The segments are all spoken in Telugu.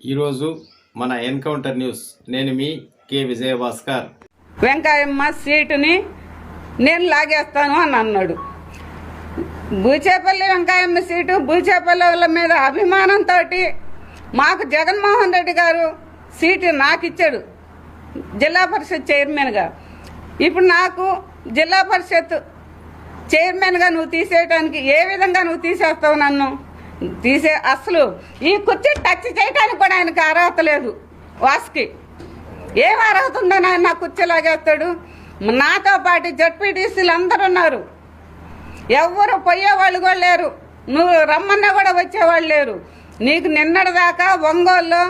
ఈరోజు మన ఎన్కౌంటర్ న్యూస్. నేను మీ కె విజయభాస్కర్. వెంకాయమ్మ సీటుని నేను లాగేస్తాను అని అన్నాడు. బూచేపల్లి వెంకాయమ్మ సీటు బూచేపల్లి వాళ్ళ మీద అభిమానంతో మాకు జగన్మోహన్ రెడ్డి గారు సీటు నాకు ఇచ్చాడు జిల్లా పరిషత్ చైర్మన్గా. ఇప్పుడు నాకు జిల్లా పరిషత్ చైర్మన్గా నువ్వు తీసేయడానికి ఏ విధంగా నువ్వు తీసేస్తావు నన్ను? తీసే అసలు ఈ కుర్చీ టచ్ చేయడానికి కూడా ఆయనకు అర్హత లేదు వాసుకి. ఏం అర్హత ఉందని ఆయన నా కుర్చీ లాగేస్తాడు? నాతో పాటు జడ్పీటీసీలు అందరు ఉన్నారు. ఎవ్వరు పోయేవాళ్ళు కూడా లేరు. నువ్వు రమ్మన్నా కూడా వచ్చేవాళ్ళు లేరు. నీకు నిన్నటిదాకా ఒంగోలులో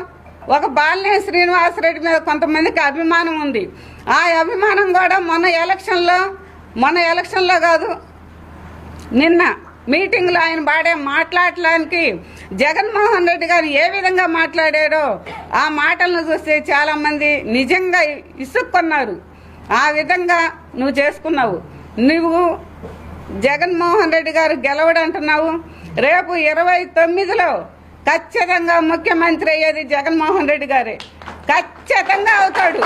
ఒక బాలినేని శ్రీనివాసరెడ్డి మీద కొంతమందికి అభిమానం ఉంది. ఆ అభిమానం కూడా మొన్న ఎలక్షన్లో మొన్న ఎలక్షన్లో కాదు నిన్న మీటింగ్లో ఆయన పాడే మాట్లాడటానికి జగన్మోహన్ రెడ్డి గారు ఏ విధంగా మాట్లాడాడో ఆ మాటలను చూస్తే చాలామంది నిజంగా ఇసుక్కున్నారు. ఆ విధంగా నువ్వు చేసుకున్నావు. నువ్వు జగన్మోహన్ రెడ్డి గారు గెలవడంటున్నావు. రేపు ఇరవై తొమ్మిదిలో ఖచ్చితంగా ముఖ్యమంత్రి అయ్యేది జగన్మోహన్ రెడ్డి గారే. ఖచ్చితంగా అవుతాడు.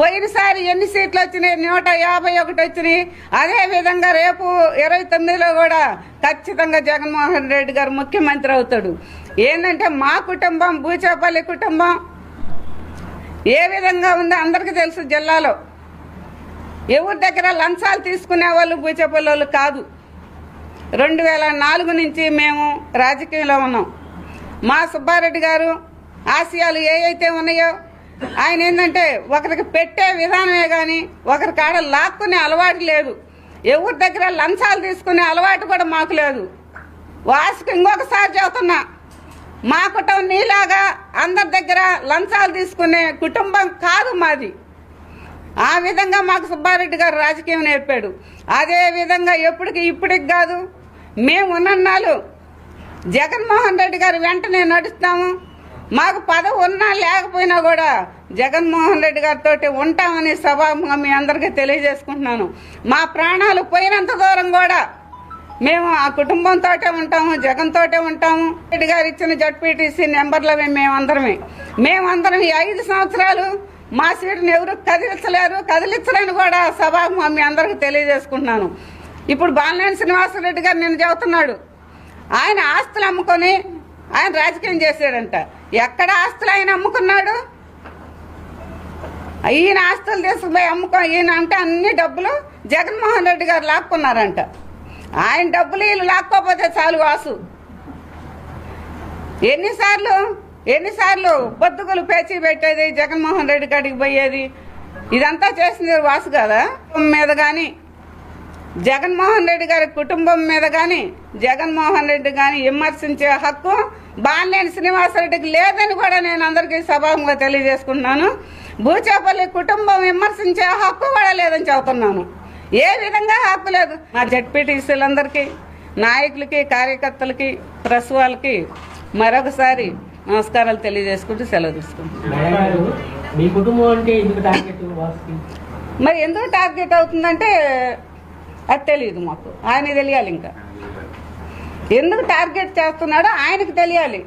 పోయినసారి ఎన్ని సీట్లు వచ్చినాయి? నూట యాభై ఒకటి వచ్చినాయి. అదే విధంగా రేపు ఇరవై తొమ్మిదిలో కూడా ఖచ్చితంగా జగన్మోహన్ రెడ్డి గారు ముఖ్యమంత్రి అవుతాడు. ఏంటంటే మా కుటుంబం భూచేపల్లి కుటుంబం ఏ విధంగా ఉందో అందరికీ తెలుసు జిల్లాలో. ఎవరి దగ్గర లంచాలు తీసుకునే వాళ్ళు భూచేపల్లి వాళ్ళు కాదు. రెండు వేల నాలుగు నుంచి మేము రాజకీయంలో ఉన్నాం. మా సుబ్బారెడ్డి గారు ఆశయాలు ఏ అయితే ఉన్నాయో ఆయన ఏంటంటే ఒకరికి పెట్టే విధానమే కానీ ఒకరి కాడ లాక్కునే అలవాటు లేదు. ఎవరి దగ్గర లంచాలు తీసుకునే అలవాటు కూడా మాకు లేదు. వాసుకు ఇంకొకసారి చెబుతున్నా మా కుటుంబం నీలాగా అందరి దగ్గర లంచాలు తీసుకునే కుటుంబం కాదు మాది. ఆ విధంగా మాకు సుబ్బారెడ్డి గారు రాజకీయం నేర్పాడు. అదే విధంగా ఎప్పటికి ఇప్పటికి కాదు మేము ఉన్నన్నాళ్ళు జగన్మోహన్ రెడ్డి గారు వెంటనే నడుస్తాము. మాకు పదవి ఉన్నా లేకపోయినా కూడా జగన్మోహన్ రెడ్డి గారితో ఉంటామని సభాముఖంగా మీ అందరికీ తెలియజేసుకుంటున్నాను. మా ప్రాణాలు పోయినంత దూరం కూడా మేము ఆ కుటుంబంతో ఉంటాము జగన్తోటే ఉంటాము. రెడ్డి గారు ఇచ్చిన జడ్పీటీసీ నెంబర్లమే మేమందరమే. మేమందరం ఈ ఐదు సంవత్సరాలు మా సీటును ఎవరు కదిలించలేరు కదిలించలేని కూడా సభాముఖంగా మీ అందరికీ తెలియజేసుకుంటున్నాను. ఇప్పుడు బాలనేని శ్రీనివాసరెడ్డి గారు నేను చెబుతున్నాడు. ఆయన ఆస్తులు అమ్ముకొని ఆయన రాజకీయం చేశాడంట. ఎక్కడ ఆస్తులు ఆయన అమ్ముకున్నాడు? ఈయన ఆస్తులు తీసుకుపోయి అమ్ముకో ఈయన అంటే అన్ని డబ్బులు జగన్మోహన్ రెడ్డి గారు లాక్కున్నారంట. ఆయన డబ్బులు వీళ్ళు లాక్కోపోతే చాలు వాసు. ఎన్నిసార్లు ఎన్నిసార్లు బొద్దుగులు పేచి పెట్టేది జగన్మోహన్ రెడ్డి కాడికి పోయేది? ఇదంతా చేసింది వాసు కదా? మీద కానీ జగన్మోహన్ రెడ్డి గారి కుటుంబం మీద కానీ జగన్మోహన్ రెడ్డి కానీ విమర్శించే హక్కు బాలినేని శ్రీనివాసరెడ్డికి లేదని కూడా నేను అందరికీ సభాముగా తెలియజేసుకుంటున్నాను. భూచేపల్లి కుటుంబం విమర్శించే హక్కు కూడా లేదని చెబుతున్నాను. ఏ విధంగా హక్కు లేదు? మా జడ్పీటీసీలందరికీ నాయకులకి కార్యకర్తలకి ప్రెస్ వాళ్ళకి మరొకసారి నమస్కారాలు తెలియజేసుకుంటూ సెలవు తీసుకుంటాను మేడం గారు మీ కుటుంబం అంటే ఎందుకు టార్గెట్? వాసుకి మరి ఎందుకు టార్గెట్ అవుతుందంటే అది తెలియదు మాకు. ఆయన తెలియాలి ఇంకా. ఎందుకు టార్గెట్ చేస్తున్నాడో ఆయనకు తెలియాలి.